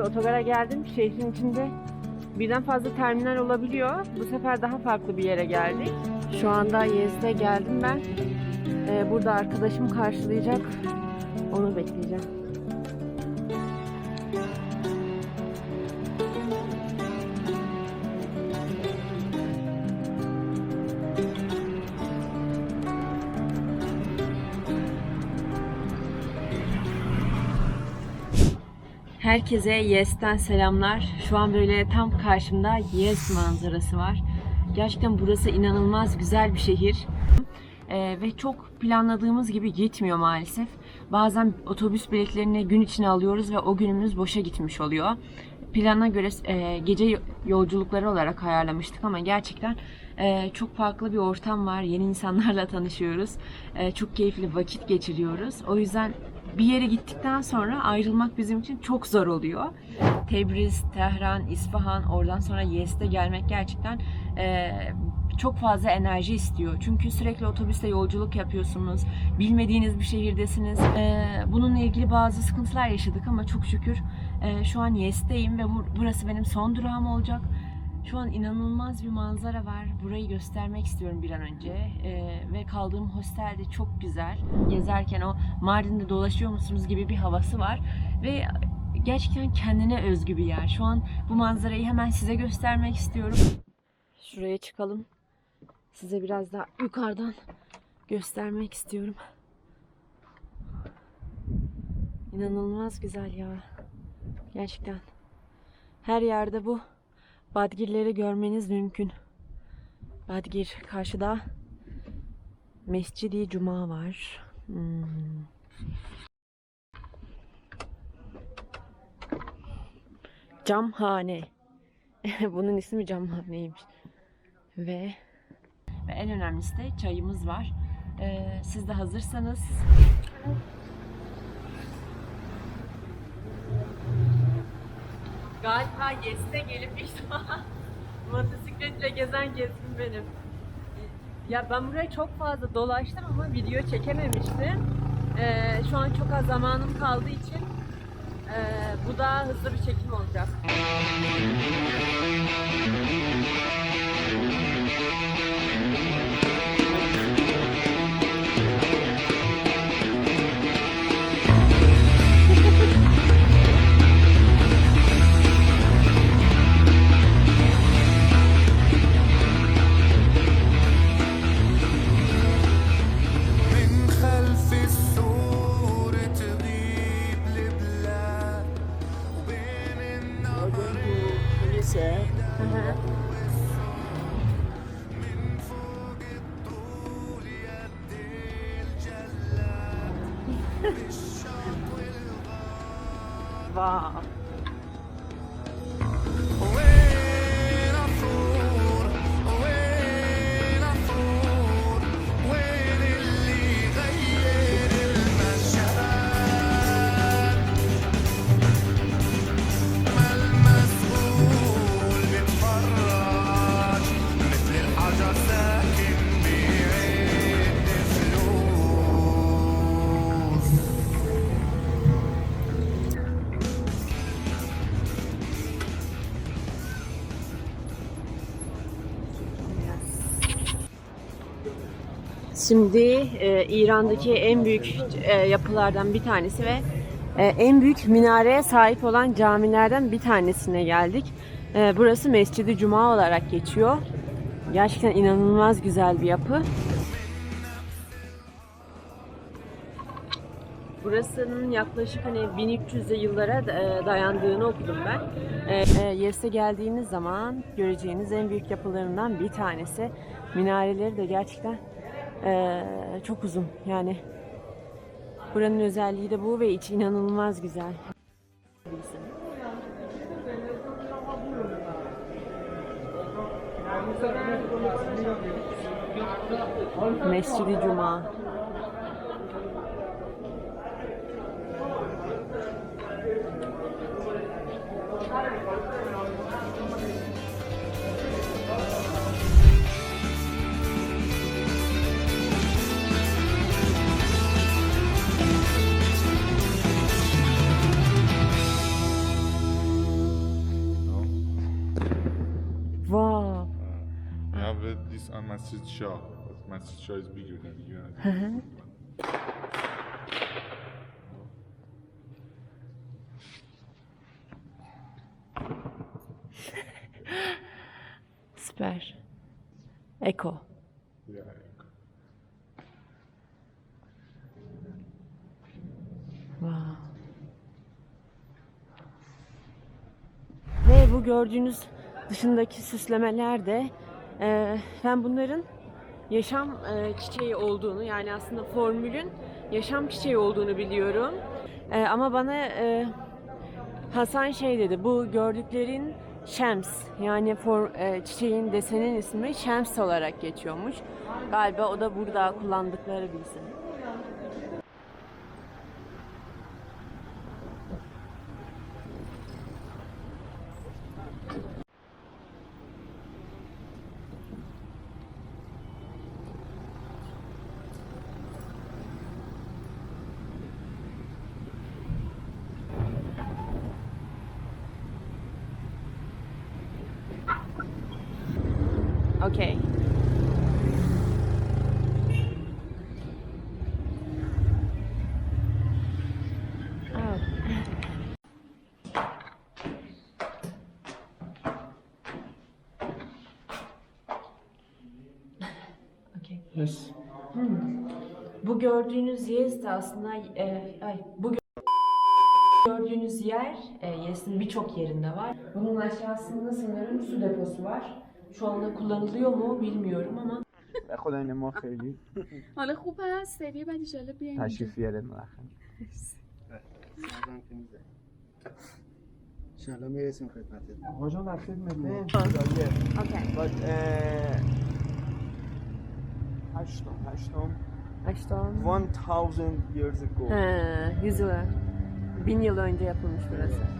bir otogara geldim. Şehrin içinde birden fazla terminal olabiliyor. Bu sefer daha farklı bir yere geldik. Şu anda Yezde geldim ben. Ee, burada arkadaşım karşılayacak. Onu bekleyeceğim. Herkese Yes'ten selamlar. Şu an böyle tam karşımda Yes manzarası var. Gerçekten burası inanılmaz güzel bir şehir. Ee, ve çok planladığımız gibi gitmiyor maalesef. Bazen otobüs biletlerini gün içine alıyoruz ve o günümüz boşa gitmiş oluyor. Plana göre e, gece yolculukları olarak ayarlamıştık ama gerçekten e, çok farklı bir ortam var. Yeni insanlarla tanışıyoruz. E, çok keyifli vakit geçiriyoruz. O yüzden bir yere gittikten sonra ayrılmak bizim için çok zor oluyor. Tebriz, Tehran, İsfahan, oradan sonra Yezde gelmek gerçekten e, çok fazla enerji istiyor. Çünkü sürekli otobüste yolculuk yapıyorsunuz. Bilmediğiniz bir şehirdesiniz. E, bununla ilgili bazı sıkıntılar yaşadık ama çok şükür e, şu an Yezde'yim ve bu- burası benim son durağım olacak. Şu an inanılmaz bir manzara var. Burayı göstermek istiyorum bir an önce. Ee, ve kaldığım hostel de çok güzel. Gezerken o Mardin'de dolaşıyor musunuz gibi bir havası var. Ve gerçekten kendine özgü bir yer. Şu an bu manzarayı hemen size göstermek istiyorum. Şuraya çıkalım. Size biraz daha yukarıdan göstermek istiyorum. İnanılmaz güzel ya. Gerçekten. Her yerde bu Badgirleri görmeniz mümkün. Badgir karşıda Mescidi Cuma var. Hmm. Camhane. Bunun ismi camhaneymiş. Ve ve en önemlisi de çayımız var. Ee, siz de hazırsanız Galiba Yes'te gelip ilk defa motosikletle gezen gezgin benim. Ya ben buraya çok fazla dolaştım ama video çekememiştim. Ee, şu an çok az zamanım kaldığı için e, bu daha hızlı bir çekim olacak. Şimdi e, İran'daki en büyük e, yapılardan bir tanesi ve e, en büyük minareye sahip olan camilerden bir tanesine geldik. E, burası Mescid-i Cuma olarak geçiyor. Gerçekten inanılmaz güzel bir yapı. Burasının yaklaşık hani 1300'lü yıllara e, dayandığını okudum ben. E, e, Yes'e geldiğiniz zaman göreceğiniz en büyük yapılarından bir tanesi. Minareleri de gerçekten e, çok uzun. Yani buranın özelliği de bu ve içi inanılmaz güzel. Mescid-i Cuma. this and Masjid Shah. But Masjid Shah is bigger than you. Uh-huh. Süper. Eko. Yeah. Wow. Ve bu gördüğünüz dışındaki süslemeler de ben bunların yaşam e, çiçeği olduğunu yani aslında formülün yaşam çiçeği olduğunu biliyorum. E, ama bana e, Hasan şey dedi bu gördüklerin Şems yani for, e, çiçeğin desenin ismi Şems olarak geçiyormuş. Galiba o da burada kullandıkları bir isim. Okay. Oh Okay. Yes. Bu gördüğünüz Yez de aslında e, ay bu gö- gördüğünüz yer e, Yez'in birçok yerinde var. Bunun aşağısında sanırım su deposu var. Şu anda kullanılıyor mu bilmiyorum ama خدا این ما خیلی حالا خوب هست سری بعد ایشالا بیایم اینجا. تشریف بیارید مرخم انشالله میرسیم خدمتت آقا جان در خدمته 1000 years ago. Yıl önce yapılmış burası. Evet.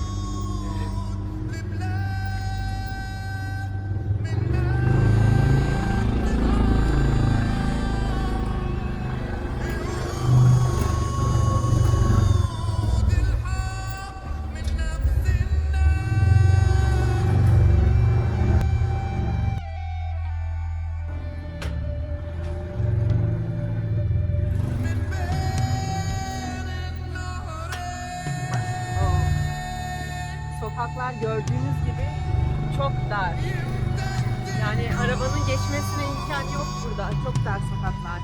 gördüğünüz gibi çok dar. Yani arabanın geçmesine imkan yok burada. Çok dar sokaklar.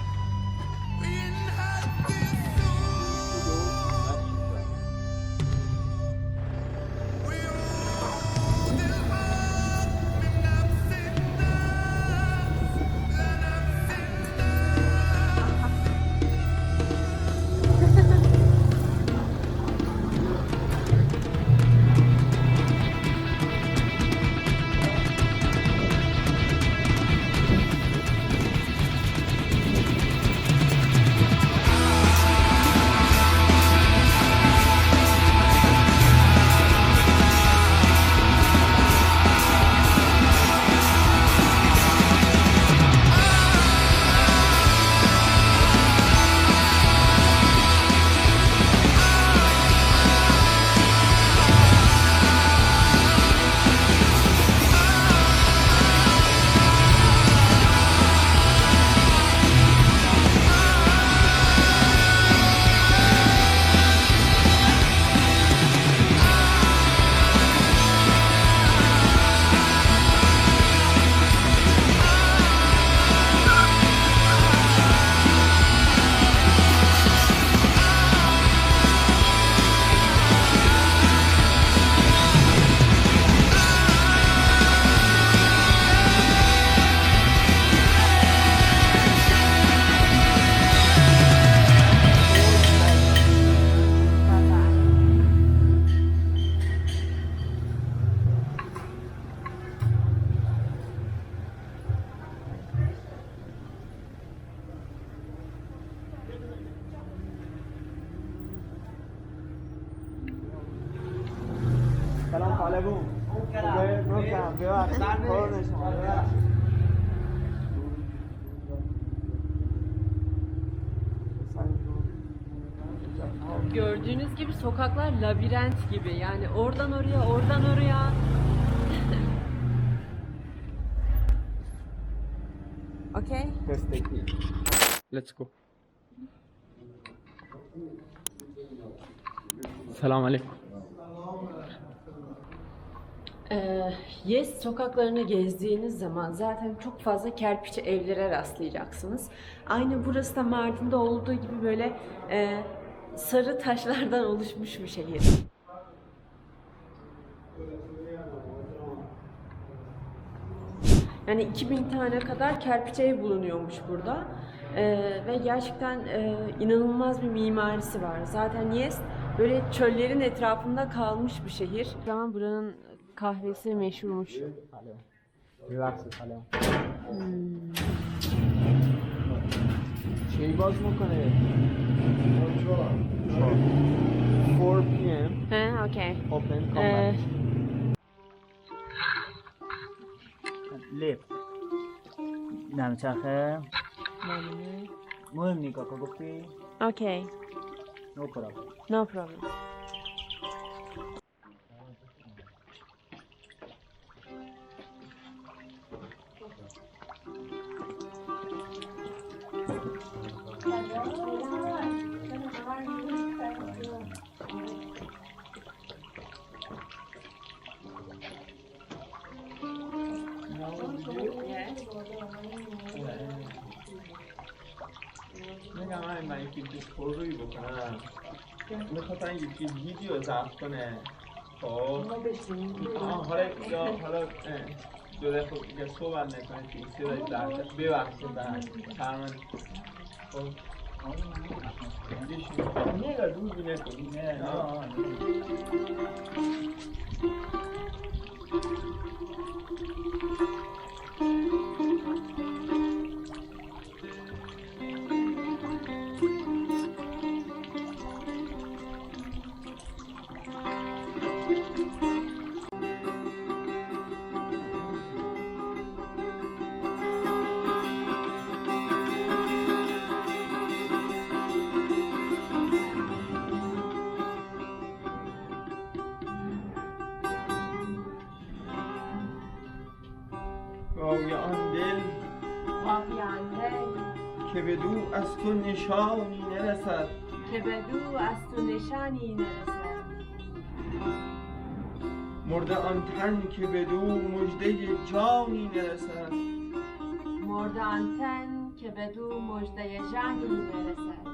Gördüğünüz gibi sokaklar labirent gibi. Yani oradan oraya, oradan oraya. okay. Let's go. Selam aleyküm. Ee, Yes sokaklarını gezdiğiniz zaman zaten çok fazla kerpiçli evlere rastlayacaksınız. Aynı burası da Mardin'de olduğu gibi böyle e, sarı taşlardan oluşmuş bir şehir. Yani 2000 tane kadar kerpiç ev bulunuyormuş burada. Ee, ve gerçekten e, inanılmaz bir mimarisi var. Zaten Yes böyle çöllerin etrafında kalmış bir şehir. Zaman buranın kahvesi meşhurmuş. Hmm. Şey basma kaneye. 4 p.m. Ha, okay. Open, come Ee, back. Left. Nam çakı. Muhim nika kokopi. okay. No problem. No problem. من من یکی دوست روی بکنم میخواستن یکی ویدیو ضبط کنه خب آه، حالا یا حالا اه، جدا خب دیگه صحبت نکنه که صدای ضبط ببخشید من شرمن خب 那个都是在抖音上。نشانی نرسد. که به دو از تو نشانی نرسد. مرده آن تن که به دو مجده جانی نرسد. مرد آن تن که به دو مجده جانی نرسد.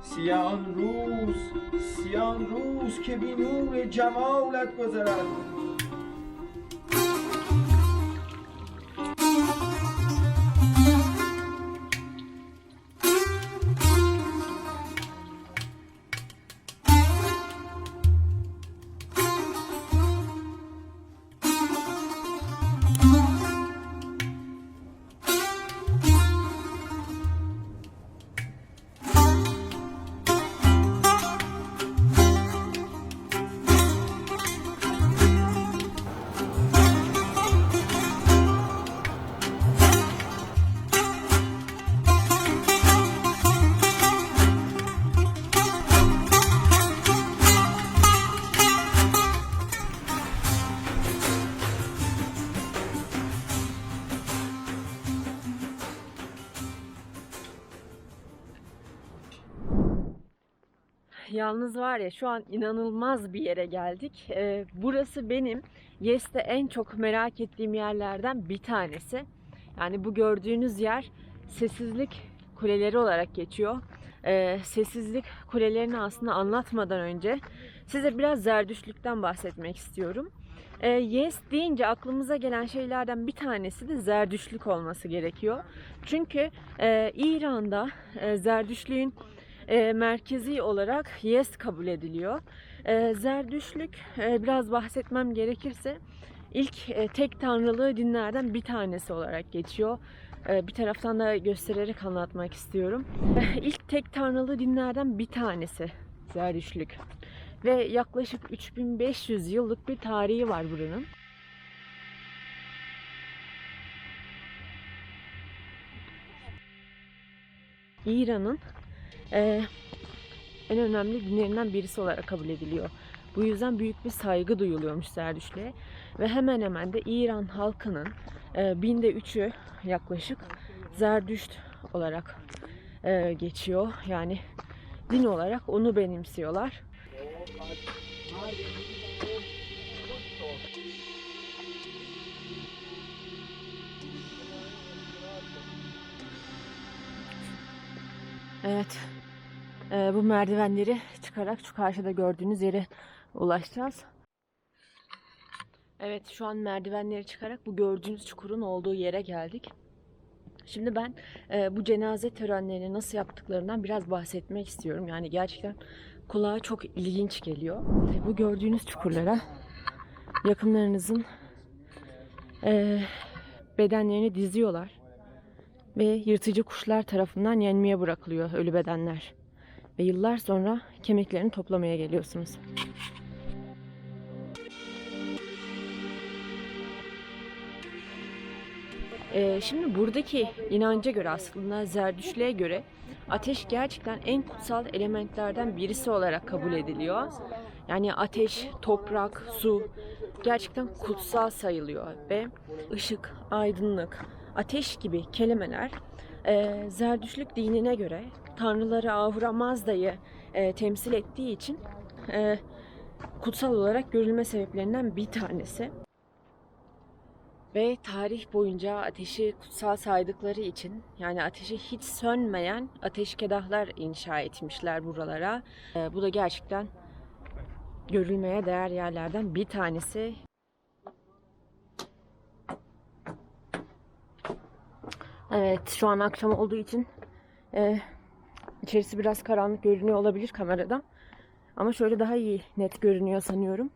سیان روز سیان روز که بی نور جمالت گذرد. Yalnız var ya şu an inanılmaz bir yere geldik. Ee, burası benim Yes'te en çok merak ettiğim yerlerden bir tanesi. Yani bu gördüğünüz yer sessizlik kuleleri olarak geçiyor. Ee, sessizlik kulelerini aslında anlatmadan önce size biraz zerdüşlükten bahsetmek istiyorum. Ee, yes deyince aklımıza gelen şeylerden bir tanesi de zerdüşlük olması gerekiyor. Çünkü e, İran'da e, zerdüşlüğün e, merkezi olarak Yes kabul ediliyor. E, Zerdüşlük e, biraz bahsetmem gerekirse ilk e, tek tanrılı dinlerden bir tanesi olarak geçiyor. E, bir taraftan da göstererek anlatmak istiyorum. E, ilk tek tanrılı dinlerden bir tanesi Zerdüşlük. Ve yaklaşık 3500 yıllık bir tarihi var buranın. İran'ın eee, en önemli dinlerinden birisi olarak kabul ediliyor. Bu yüzden büyük bir saygı duyuluyormuş Zerdüştlüğe. Ve hemen hemen de İran halkının e, binde üçü yaklaşık Zerdüşt olarak e, geçiyor. Yani din olarak onu benimsiyorlar. Evet. Ee, bu merdivenleri çıkarak şu karşıda gördüğünüz yere ulaşacağız. Evet şu an merdivenleri çıkarak bu gördüğünüz çukurun olduğu yere geldik. Şimdi ben e, bu cenaze törenlerini nasıl yaptıklarından biraz bahsetmek istiyorum. Yani gerçekten kulağa çok ilginç geliyor. Bu gördüğünüz çukurlara yakınlarınızın e, bedenlerini diziyorlar ve yırtıcı kuşlar tarafından yenmeye bırakılıyor ölü bedenler. Ve yıllar sonra kemiklerini toplamaya geliyorsunuz. Ee, şimdi buradaki inanca göre aslında Zerdüştlüğe göre ateş gerçekten en kutsal elementlerden birisi olarak kabul ediliyor. Yani ateş, toprak, su gerçekten kutsal sayılıyor ve ışık, aydınlık, ateş gibi kelimeler e, Zerdüştlük dinine göre tanrıları Ahura Mazda'yı e, temsil ettiği için e, kutsal olarak görülme sebeplerinden bir tanesi. Ve tarih boyunca ateşi kutsal saydıkları için yani ateşi hiç sönmeyen ateşkedahlar inşa etmişler buralara. E, bu da gerçekten görülmeye değer yerlerden bir tanesi. Evet şu an akşam olduğu için e, içerisi biraz karanlık görünüyor olabilir kamerada. Ama şöyle daha iyi net görünüyor sanıyorum.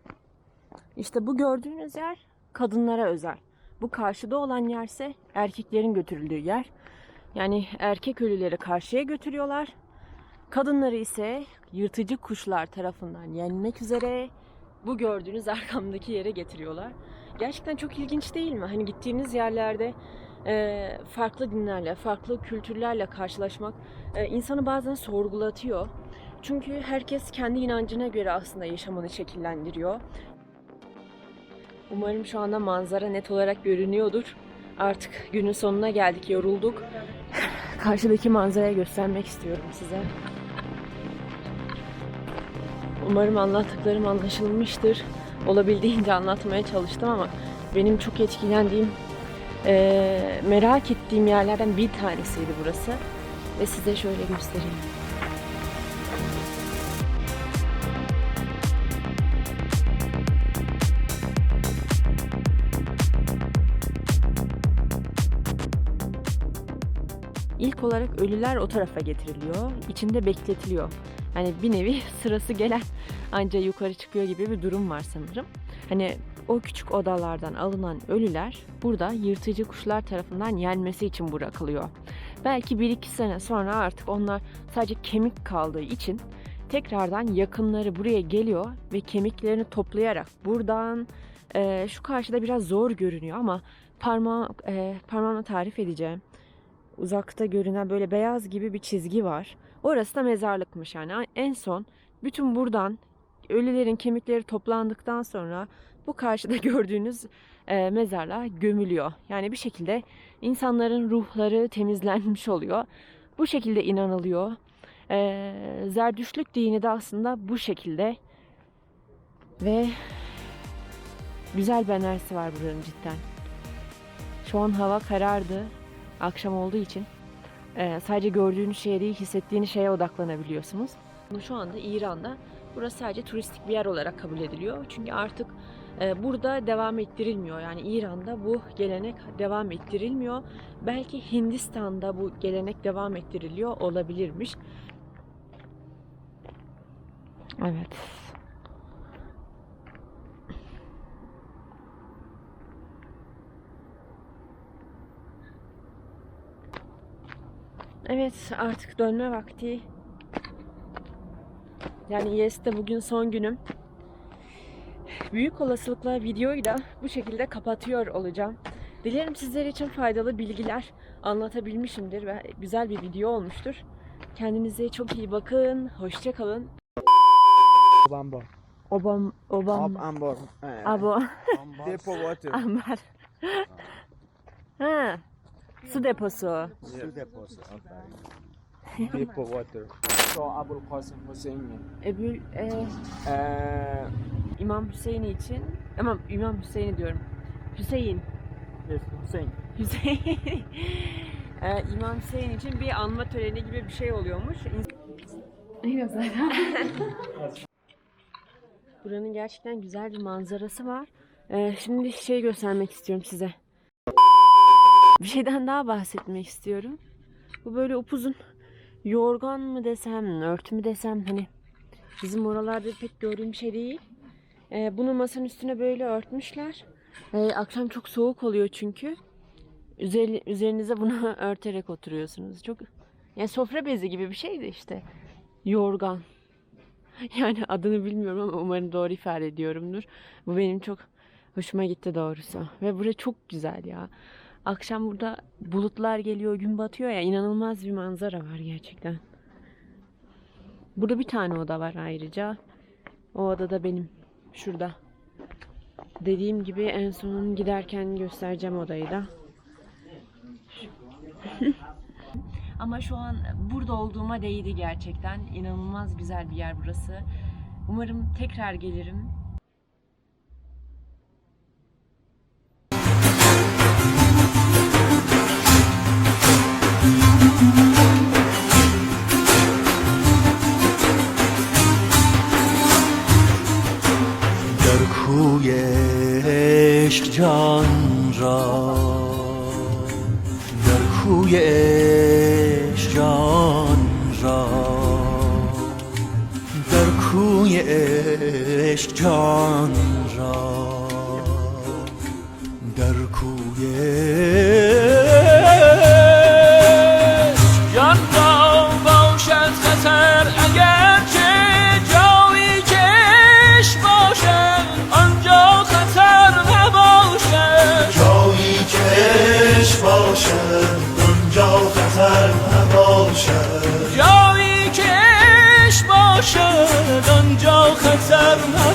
İşte bu gördüğünüz yer kadınlara özel. Bu karşıda olan yerse erkeklerin götürüldüğü yer. Yani erkek ölüleri karşıya götürüyorlar. Kadınları ise yırtıcı kuşlar tarafından yenmek üzere bu gördüğünüz arkamdaki yere getiriyorlar. Gerçekten çok ilginç değil mi? Hani gittiğiniz yerlerde farklı dinlerle, farklı kültürlerle karşılaşmak insanı bazen sorgulatıyor. Çünkü herkes kendi inancına göre aslında yaşamını şekillendiriyor. Umarım şu anda manzara net olarak görünüyordur. Artık günün sonuna geldik, yorulduk. Karşıdaki manzarayı göstermek istiyorum size. Umarım anlattıklarım anlaşılmıştır. Olabildiğince anlatmaya çalıştım ama benim çok etkilendiğim, eee, merak ettiğim yerlerden bir tanesiydi burası. Ve size şöyle göstereyim. İlk olarak ölüler o tarafa getiriliyor. içinde bekletiliyor. Yani bir nevi sırası gelen anca yukarı çıkıyor gibi bir durum var sanırım. Hani o küçük odalardan alınan ölüler burada yırtıcı kuşlar tarafından yenmesi için bırakılıyor. Belki 1-2 sene sonra artık onlar sadece kemik kaldığı için tekrardan yakınları buraya geliyor ve kemiklerini toplayarak buradan e, şu karşıda biraz zor görünüyor ama parmağı, e, parmağımla tarif edeceğim uzakta görünen böyle beyaz gibi bir çizgi var. Orası da mezarlıkmış yani. En son bütün buradan ölülerin kemikleri toplandıktan sonra bu karşıda gördüğünüz e, mezarlığa gömülüyor. Yani bir şekilde insanların ruhları temizlenmiş oluyor. Bu şekilde inanılıyor. E, Zerdüştlük dini de aslında bu şekilde ve güzel bir enerjisi var buranın cidden. Şu an hava karardı akşam olduğu için e, sadece gördüğünüz şeye değil hissettiğiniz şeye odaklanabiliyorsunuz. Şu anda İran'da burası sadece turistik bir yer olarak kabul ediliyor. Çünkü artık burada devam ettirilmiyor. Yani İran'da bu gelenek devam ettirilmiyor. Belki Hindistan'da bu gelenek devam ettiriliyor olabilirmiş. Evet. Evet artık dönme vakti. Yani Yes'te bugün son günüm. Büyük olasılıkla videoyu da bu şekilde kapatıyor olacağım. Dilerim sizler için faydalı bilgiler anlatabilmişimdir ve güzel bir video olmuştur. Kendinize çok iyi bakın. Hoşça kalın. Bambo. Obam obam Ambor. abo Depo water. ambar. Ha. Su deposu. Su deposu. Depo water. So Abul Qasim Hüseyin. Ebül e, Ee, İmam Hüseyin için ama İmam Hüseyin diyorum. Hüseyin. Yes, Hüseyin. Hüseyin. ee, İmam Hüseyin için bir anma töreni gibi bir şey oluyormuş. Ne güzel. Buranın gerçekten güzel bir manzarası var. Ee, şimdi şey göstermek istiyorum size. Bir şeyden daha bahsetmek istiyorum. Bu böyle upuzun yorgan mı desem, örtü mü desem hani bizim oralarda pek gördüğüm şey değil. Ee, bunu masanın üstüne böyle örtmüşler. Ee, akşam çok soğuk oluyor çünkü. Üzeri, üzerinize bunu örterek oturuyorsunuz. Çok yani sofra bezi gibi bir şeydi işte. Yorgan. Yani adını bilmiyorum ama umarım doğru ifade ediyorumdur. Bu benim çok hoşuma gitti doğrusu. Ve burası çok güzel ya. Akşam burada bulutlar geliyor, gün batıyor ya. inanılmaz bir manzara var gerçekten. Burada bir tane oda var ayrıca. O oda da benim. Şurada. Dediğim gibi en son giderken göstereceğim odayı da. Ama şu an burada olduğuma değdi gerçekten. İnanılmaz güzel bir yer burası. Umarım tekrar gelirim. در کوی عشق جان را. در کوی عشق جان را. در کوی عشق جان را. در کوی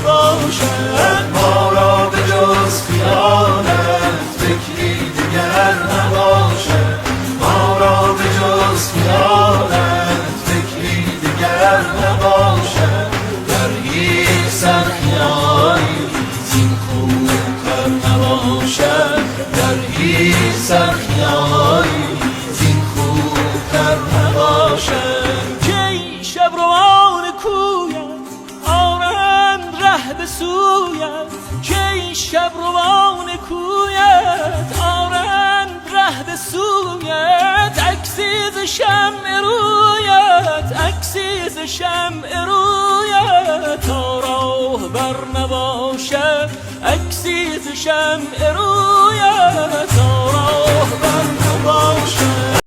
boşa باشم اروی تا راه بر نباشم اکسیزشم اروی تا راه بر نباشم